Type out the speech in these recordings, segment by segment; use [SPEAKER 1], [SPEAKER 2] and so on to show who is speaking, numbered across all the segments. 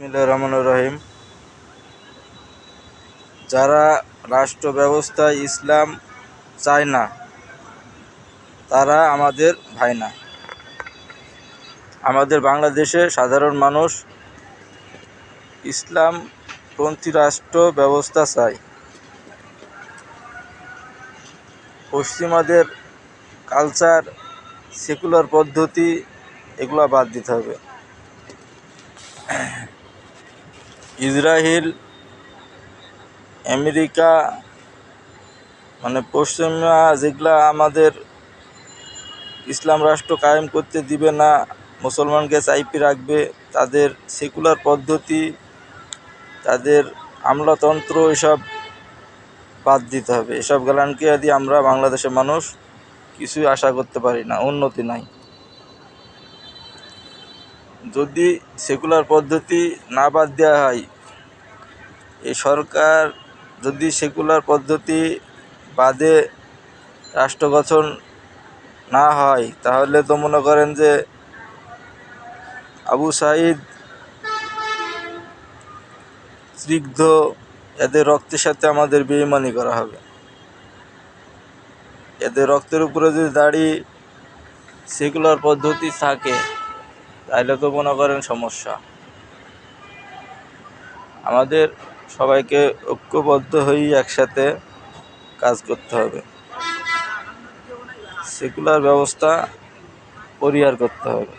[SPEAKER 1] বিসমিল্লাহির রহমানির রহিম। যারা রাষ্ট্র ব্যবস্থায় ইসলাম চায় না, তারা আমাদের ভাই না। আমাদের বাংলাদেশে সাধারণ মানুষ ইসলামপন্থী রাষ্ট্র ব্যবস্থা চায়। পশ্চিমাদের কালচার সেকুলার পদ্ধতি, এগুলো বাদ দিতে হবে। ইসরায়েল আমেরিকা মানে পশ্চিমা যেগুলা আমাদের ইসলাম রাষ্ট্র কায়েম করতে দিবে না, মুসলমানকে চাইপে রাখবে, তাদের সেকুলার পদ্ধতি, তাদের আমলাতন্ত্র এসব বাদ দিতে হবে। এসব গ্যালানকে যদি আমরা বাংলাদেশের মানুষ কিছুই আশা করতে পারি না, উন্নতি নাই। যদি সেকুলার পদ্ধতি না বাদ দেওয়া হয় এই সরকার যদি সেকুলার পদ্ধতি বাদে রাষ্ট্র গঠন না হয়, তাহলে তো মনে করেন যে আবু সাইদ স্নিগ্ধ এদের রক্তের সাথে আমাদের বেইমানি করা হবে। এদের রক্তের উপরে যদি দাড়ি সেকুলার পদ্ধতি থাকে, তাহলে তো মনে করেন সমস্যা। আমাদের সবাইকে ঐক্যবদ্ধ হয়ে একসাথে কাজ করতে হবে। সেকুলার ব্যবস্থা পরিহার করতে হবে।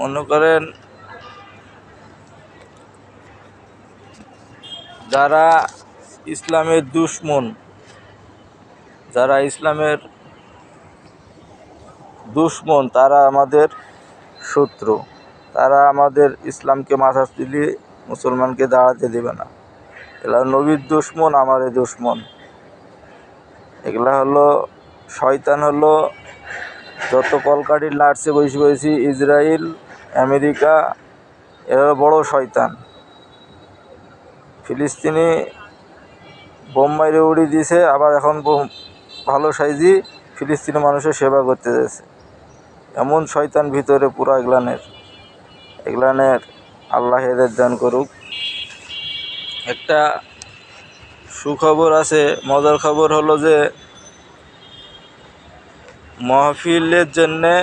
[SPEAKER 1] মনে করেন, যারা ইসলামের দুশ্মন, যারা ইসলামের দুশ্মন, তারা আমাদের শত্রু। তারা আমাদের ইসলামকে মাথা তুলিয়ে মুসলমানকে দাঁড়াতে দেবে না। এগুলা নবীর দুশ্মন আমাদের দুশ্মন। এগুলা হলো, শয়তান হলো যত কলকাঠির লাড়ছে বসে বসে ইসরায়েল, আমেরিকা, এরা বড় শয়তান। ফিলিস্তিনি বোম্বাইরে উড়ি দিয়েছে, আবার এখন ভালো সাইজি ফিলিস্তিনি মানুষের সেবা করতে যাচ্ছে। এমন শয়তান ভিতরে পুরো এগলানের। এগলানের আল্লাহ এদের দান করুক। একটা সুখবর আছে, মজার খবর হলো যে মহফিলের জন্যে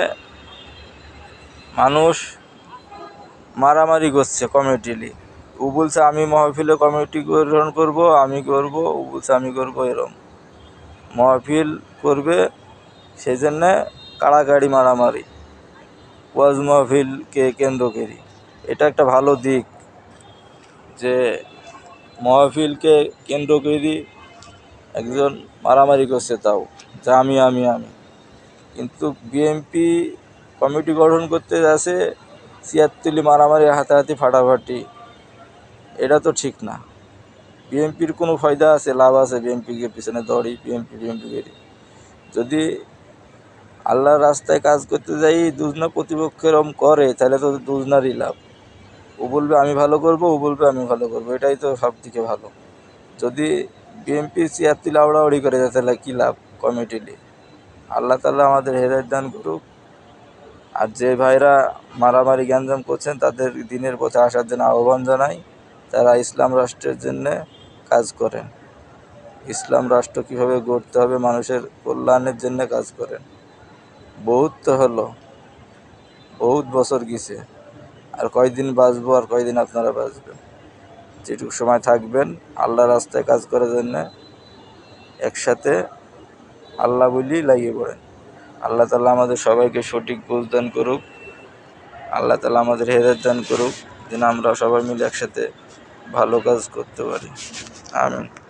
[SPEAKER 1] মানুষ মারামারি করছে কমিটিলি ও বলছে, আমি মহফিলে কমিটি গ্রহণ করব, আমি করব। ও বলছে, আমি করব এরম। মহফিল করবে সেই জন্যে কাড়াকাড়ি মারামারি। ওয়াজ মহফিলকে কেন্দ্র করি। এটা একটা ভালো দিক যে মহফিলকে কেন্দ্র করি একজন মারামারি করছে তাও, যে আমি আমি আমি। কিন্তু বিএমপি কমিটি গঠন করতে যাচ্ছে ছিয়াত্তরলি মারামারি হাতাহাতি ফাটাফাটি। এটা তো ঠিক না। বিএমপির কোনো ফায়দা আছে, লাভ আছে বিএমপিকে পিছনে দৌড়ি বিএমপি বিএমপি করি। যদি আল্লাহর রাস্তায় কাজ করতে যাই দুজনা প্রতিপক্ষের এরম করে, তাহলে তো দুজনারই লাভ। ও বলবে, আমি ভালো করব, ও বলবে, আমি ভালো করব। এটাই তো সব থেকে ভালো। যদি বিএমপি ছিয়াত্তর লাউড়াউড়ি করে যায় তাহলে কী লাভ কমিটিলি আল্লাহ তালা আমাদের হেদায়ত দান করুক। আর যে ভাইরা মারামারি, গ্যাঞ্জাম করছেন, তাদের দিনের পথে আসার জন্য আহ্বান জানাই। তারা ইসলাম রাষ্ট্রের জন্যে কাজ করেন। ইসলাম রাষ্ট্র কীভাবে গড়তে হবে, মানুষের কল্যাণের জন্য কাজ করেন। বহুত তো হলো। বহুত বছর গেছে। আর কয়দিন বাঁচবো আর কয়দিন আপনারা বাঁচবেন? যেটুকু সময় থাকবেন আল্লাহ রাস্তায় কাজ করার জন্য একসাথে আল্লাহ বলি লাগিয়ে পড়েন। আল্লাহ তালা আমাদের সবাইকে সঠিক বুঝ দান করুক। আল্লাহ তালা আমাদের হেদায়ত দান করুক। যেন আমরা সবাই মিলে একসাথে ভালো কাজ করতে পারি। আমিন।